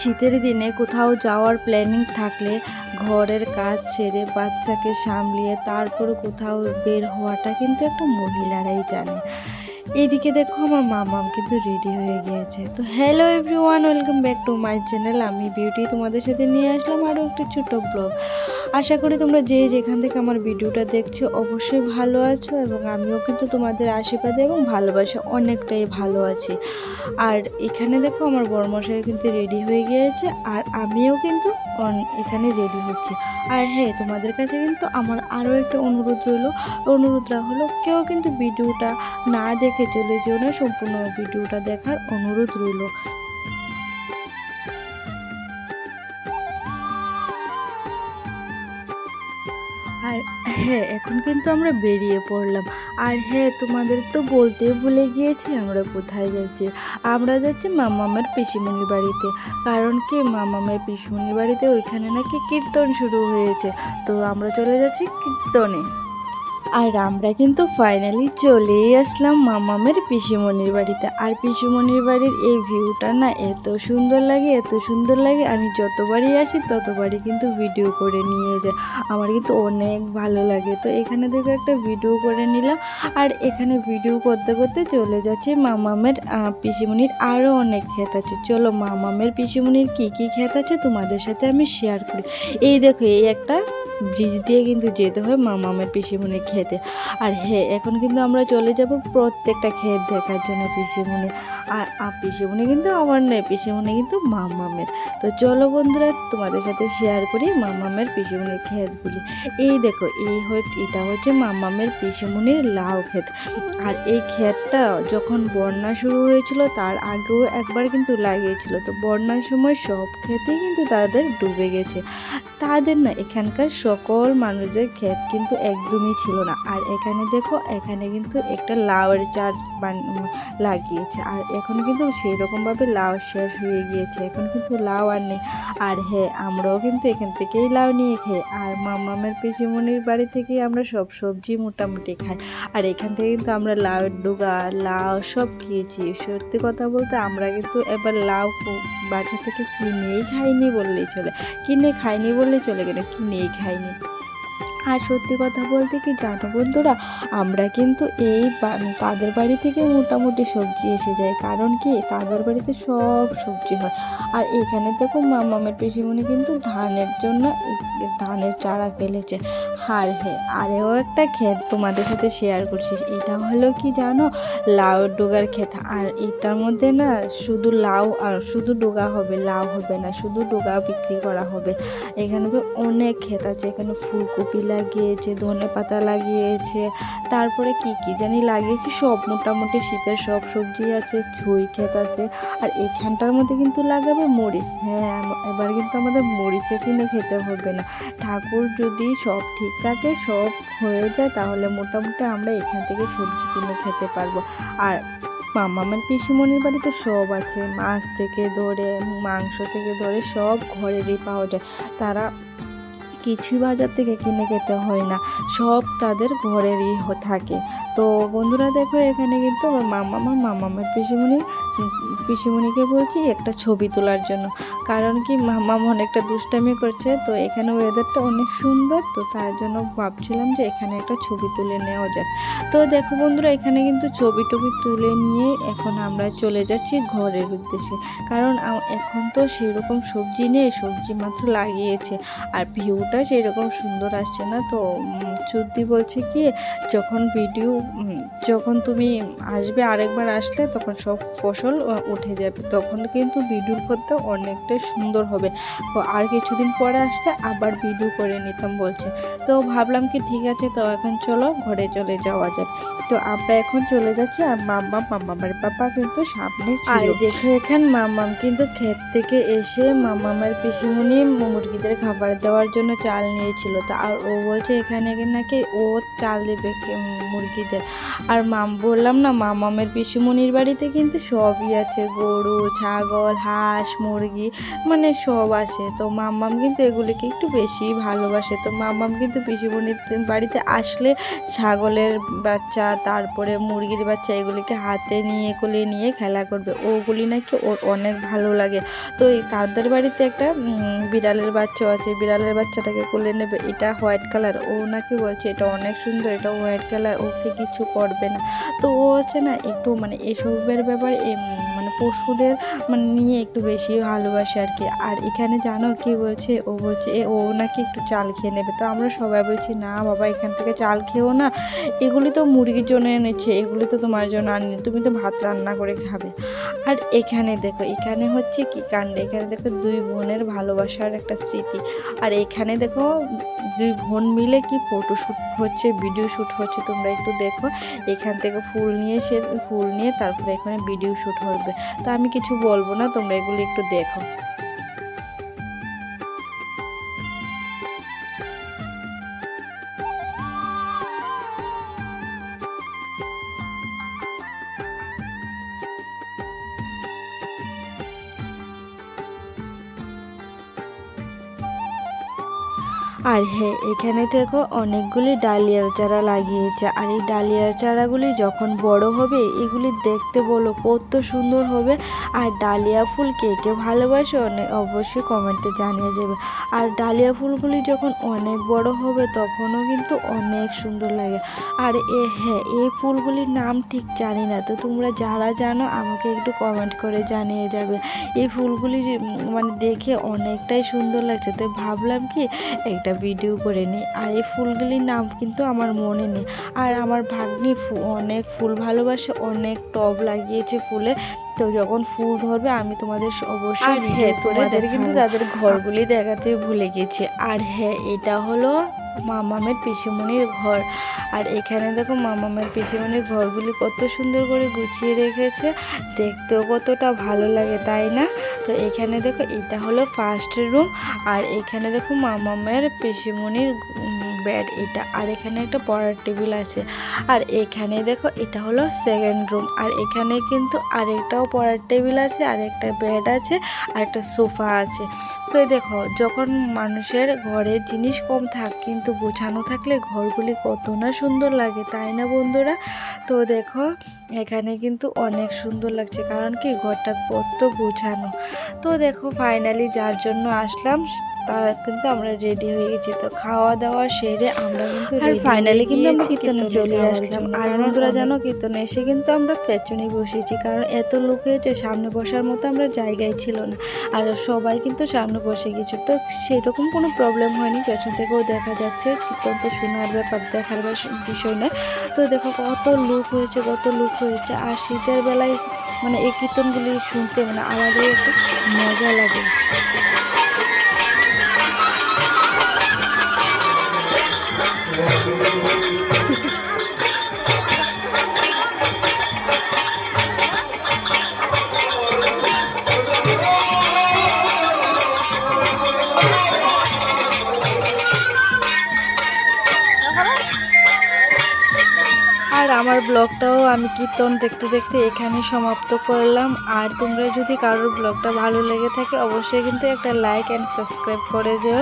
শীতের দিনে কোথাও যাওয়ার প্ল্যানিং থাকলে ঘরের কাজ ছেড়ে বাচ্চাকে সামলিয়ে তারপর কোথাও বের হওয়াটা কিন্তু একটা মহিলারাই জানে। এইদিকে দেখো আমার মামাম কিন্তু রেডি হয়ে গিয়েছে। তো hello everyone welcome back to my channel আমি বিউটি তোমাদের সাথে নিয়ে আসলাম আরও একটি ছোটো ব্লগ আশা করি তোমরা যে যেখান থেকে আমার ভিডিওটা দেখছ অবশ্যই ভালো আছো এবং আমিও কিন্তু তোমাদের আশীর্বাদে এবং ভালোবাসা অনেকটাই ভালো আছি। আর এখানে দেখো আমার বড়মশাই কিন্তু রেডি হয়ে গিয়েছে আর আমিও কিন্তু এখানে রেডি হচ্ছি। আর হ্যাঁ তোমাদের কাছে কিন্তু আমার আরও একটা অনুরোধ রইল। অনুরোধটা হলো কেউ কিন্তু ভিডিওটা না দেখে চলে যেও না, সম্পূর্ণ ভিডিওটা দেখার অনুরোধ রইল। হ্যাঁ এখন কিন্তু আমরা বেরিয়ে পড়লাম। আর হ্যাঁ তোমাদের তো বলতে ভুলে গিয়েছি আমরা কোথায় যাচ্ছি। আমরা যাচ্ছি মামামের পিসিমণির বাড়িতে। কারণ কি? মামামের পিসিমণির বাড়িতে ওইখানে নাকি কীর্তন শুরু হয়েছে। তো আমরা চলে যাচ্ছি কীর্তনে। আর আমরা কিন্তু ফাইনালি চলেই আসলাম মামামের পিসিমণির বাড়িতে। আর পিসিমণির বাড়ির এই ভিউটা না এত সুন্দর লাগে, এত সুন্দর লাগে। আমি যতবারই আসি, ততবারই কিন্তু ভিডিও করে নিয়ে যাই। আমার কিন্তু অনেক ভালো লাগে। তো এখানে থেকে একটা ভিডিও করে নিলাম। আর এখানে ভিডিও করতে করতে চলে যাচ্ছে মামামের পিসিমণির আরও অনেক ক্ষেত আছে। চলো মামামের পিসিমণির কী কী ক্ষেত আছে তোমাদের সাথে আমি শেয়ার করি। এই দেখো, এই একটা ব্রিজ দিয়ে কিন্তু যেতে হয় মামামের পিসিমণির খেতে। আর হ্যাঁ এখন কিন্তু আমরা চলে যাব প্রত্যেকটা ক্ষেত দেখার জন্য পিসিমণি। আর পিসিমণি কিন্তু আমার নয়, পিসিমণি কিন্তু মা মামের। তো চলো বন্ধুরা, তোমাদের সাথে শেয়ার করি মামামের পিসিমণির ক্ষেতগুলি। এই দেখো, এই এটা হচ্ছে মামামের পিসিমণির লাউ ক্ষেত। আর এই ক্ষেতটা যখন বন্যা শুরু হয়েছিল, তার আগেও একবার কিন্তু লাগিয়েছিল। তো বন্যার সময় সব ক্ষেতেই কিন্তু তাদের ডুবে গেছে। তাদের না, এখানকার সকল মানুষদের ক্ষেত কিন্তু একদমই ছিল না। আর এখানে দেখো, এখানে কিন্তু একটা লাউয়ের চাষ লাগিয়েছে। আর এখন কিন্তু সেই রকমভাবে লাউ শেষ হয়ে গিয়েছে। এখন কিন্তু লাউ আর নেই। আর হ্যাঁ আমরাও কিন্তু এখান থেকেই লাউ নিয়ে খাই। আর মামামের পিসিমনির বাড়ি থেকেই আমরা সব সবজি মোটামুটি খাই। আর এখান থেকে কিন্তু আমরা লাউয়ের ডুগা, লাউ সব খেয়েছি। সত্যি কথা বলতে আমরা কিন্তু এবার লাউ বাজার থেকে কিনেই খাইনি বললেই চলে। কিনে খাইনি বললেই চলে গেল। কিনেই খাইনি। 嗯 আর সত্যি কথা বলতে কি জানো বন্ধুরা, আমরা কিন্তু এই তাদের বাড়ি থেকে মোটামুটি সবজি এসে যায়। কারণ কি? তাদের বাড়িতে সব সবজি হয়। আর এখানে দেখো মামামের পিসিমণি কিন্তু ধানের জন্য ধানের চারা ফেলেছে। আর হ্যাঁ আরেও একটা ক্ষেত তোমাদের সাথে শেয়ার করছি। এটা হলো কি জানো? লাউ ডোগার ক্ষেত। আর এটার মধ্যে না শুধু লাউ আর শুধু ডোগা হবে, লাউ হবে না, শুধু ডোগা বিক্রি করা হবে। এখানে অনেক ক্ষেত আছে। এখানে ফুলকপি লাগিয়েছে, ধনে পাতা লাগিয়েছে, তারপরে কি কি জানি লাগিয়েছি, সব মোটামুটি শীতের সব সবজি আছে, ছুঁই ক্ষেত আছে, আর এখানটার মধ্যে কিন্তু লাগাবে মরিচ। হ্যাঁ এবার কিন্তু আমাদের মরিচও কিনে খেতে হবে না। ঠাকুর যদি সব ঠিক রাখে, সব হয়ে যায়, তাহলে মোটামুটি আমরা এখান থেকে সবজি কিনে খেতে পারব। আর মামামের পিসিমণির বাড়িতে সব আছে, মাছ থেকে ধরে, মাংস থেকে ধরে সব ঘরেরই পাওয়া যায়। তারা কিছুই বাজার থেকে কিনে খেতে হয় না। সব তাদের ঘরেরই থাকে। তো বন্ধুরা দেখো, এখানে কিন্তু আমার মামা মা মামামের পিসিমণি, পিসিমণিকে বলছি একটা ছবি তোলার জন্য। কারণ কি, মামাম অনেকটা দুষ্টামি করছে, তো এখানে ওয়েদারটা অনেক সুন্দর, তো তার জন্য ভাবছিলাম যে এখানে একটা ছবি তুলে নেওয়া যাক। তো দেখো বন্ধুরা, এখানে কিন্তু ছবি টবি তুলে নিয়ে এখন আমরা চলে যাচ্ছি ঘরের উদ্দেশ্যে। কারণ এখন তো সেই রকম সবজি নেই, সবজি মাত্র লাগিয়েছে। আর ভিউটা সেই রকম সুন্দর আসছে না। তো সত্যি বলছে কি, যখন ভিডিও যখন তুমি আসবে আরেকবার আসলে তখন সব ফসল উঠে যাবে। তখন কিন্তু ভিডিও করতে অনেকটাই সুন্দর হবে। আর কিছুদিন পরে আসলে আবার ভিডিও করে নিতাম বলছে। তো ভাবলাম কি ঠিক আছে, তো এখন চলো ঘরে চলে যাওয়া যাক। তো আমরা এখন চলে যাচ্ছি আর মাম্মা মামামের পাপা কিন্তু সামনে আর দেখে এখান মামাম কিন্তু ক্ষেত থেকে এসে মামামের পিসিমুনি মুরগিদের খাবার দেওয়ার জন্য চাল নিয়েছিল। তা আর ও বলছে এখানে নাকি ও চাল দেবে মুরগিদের। আর মাম, বললাম না, মামামের পিসুমনির বাড়িতে কিন্তু সবই আছে। গরু, ছাগল, হাঁস, মুরগি মানে সব আছে। তো মাম্মাম কিন্তু এগুলিকে একটু বেশি ভালোবাসে। তো মাম্মাম কিন্তু পিসুমনির বাড়িতে আসলে ছাগলের বাচ্চা, তারপরে মুরগির বাচ্চা এগুলিকে হাতে নিয়ে, কোলে নিয়ে খেলা করবে। ওগুলি নাকি ওর অনেক ভালো লাগে। তো এই তাদের বাড়িতে একটা বিড়ালের বাচ্চা আছে। বিড়ালের বাচ্চাটাকে কোলে নেবে। এটা হোয়াইট কালার। ও নাকি বলছে, এটা অনেক সুন্দর, এটা হোয়াইট কালার, ওকে কিছু করবে না। তো ও হচ্ছে না একটু মানে এসবের ব্যাপারে মানে পশুদের মানে নিয়ে একটু বেশি ভালোবাসে আর কি। আর এখানে জানো কি বলছে? ও বলছে, এ, ও নাকি একটু চাল খেয়ে নেবে। তো আমরা সবাই বলছি, না বাবা, এখান থেকে চাল খেও না। এগুলি তো মুরগির জন্য এনেছে, এগুলি তো তোমার জন্য আনিনি, তুমি তো ভাত রান্না করে খাবে। আর এখানে দেখো, এখানে হচ্ছে কি কাণ্ড? এখানে দেখো দুই বোনের ভালোবাসার একটা স্মৃতি। আর এখানে দেখো দুই বোন মিলে কি ফটোশ্যুট হচ্ছে ভিডিও শ্যুট হচ্ছে, তোমরা একটু দেখো। এখান থেকে ফুল নিয়ে সে, ফুল নিয়ে তারপরে এখানে ভিডিও শ্যুট হবে। তো আমি কিছু বলব না তোমরা এগুলো একটু দেখো। আর হ্যাঁ এখানে দেখো অনেকগুলি ডালিয়ার চারা লাগিয়েছে। আর এই ডালিয়ার চারাগুলি যখন বড় হবে, এগুলি দেখতে বলো কত সুন্দর হবে। আর ডালিয়া ফুল কে কে ভালোবাসে অনেক অবশ্যই কমেন্টে জানিয়ে দেবে। আর ডালিয়া ফুলগুলি যখন অনেক বড় হবে, তখনও কিন্তু অনেক সুন্দর লাগে। আর এ হ্যাঁ এই ফুলগুলির নাম ঠিক জানি না, তো তোমরা যারা জানো, আমাকে একটু কমেন্ট করে জানিয়ে যাবে। এই ফুলগুলি মানে দেখে অনেকটাই সুন্দর লাগছে। তো ভাবলাম কি, একটা ভিডিও করে নিই। আর এই ফুলগুলির নাম কিন্তু আমার মনে নেই। আর আমার ভাগ্নি অনেক ফুল ভালোবাসে অনেক টব লাগিয়েছে ফুলের। তো যখন ফুল ধরবে আমি তোমাদের অবশ্যই হ্যাঁ, তোমাদের কিন্তু তাদের ঘরগুলি দেখাতে ভুলে গেছি। আর হ্যাঁ এটা হলো মামামের পিসিমণির ঘর। আর এখানে দেখো মামামের পিসিমণির ঘরগুলি কত সুন্দর করে গুছিয়ে রেখেছে। দেখতেও কতটা ভালো লাগে, তাই না? তো এখানে দেখো এটা হলো ফার্স্ট রুম আর এখানে দেখো মামামের পিসিমণির বেড এটা, আর এখানে একটা পড়ার টেবিল আছে। আর এখানে দেখো, এটা হলো সেকেন্ড রুম আর এখানে কিন্তু আরেকটাও পড়ার টেবিল আছে আর একটা বেড আছে আর একটা সোফা আছে। তো দেখো, যখন মানুষের ঘরে জিনিস কম থাক, কিন্তু গোছানো থাকলে ঘরগুলি কত না সুন্দর লাগে, তাই না বন্ধুরা? তো দেখো, এখানে কিন্তু অনেক সুন্দর লাগছে, কারণ কি ঘরটা কত গোছানো। তো দেখো ফাইনালি যার জন্য আসলাম তার কিন্তু আমরা রেডি হয়ে গেছি। তো খাওয়া দাওয়া সেরে আমরা কিন্তু আর হয়ে কিন্তু আমরা কীর্তনে চলে আসলাম। আর বন্ধুরা জানো কীর্তনে এসে কিন্তু আমরা পেছনে বসেছি। কারণ এত লোক হয়েছে সামনে বসার মতো আমরা জায়গায় ছিল না। আর সবাই কিন্তু সামনে বসে গেছে। তো সেরকম কোনো প্রবলেম হয়নি। পেছন থেকেও দেখা যাচ্ছে কীর্তন তো শোনার ব্যাপার দেখার বিষয় না তো দেখো কত লোক হয়েছে কত লোক হয়েছে। আর শীতের বেলায় মানে এই কীর্তনগুলি শুনতে মানে আলাদাই একটা আমার ব্লগটাও আমি কীর্তন দেখতে দেখতে এখানে সমাপ্ত করলাম। আর তোমরা যদি কারোর ব্লগটা ভালো লেগে থাকে, অবশ্যই কিন্তু একটা লাইক অ্যান্ড সাবস্ক্রাইব করে দিও।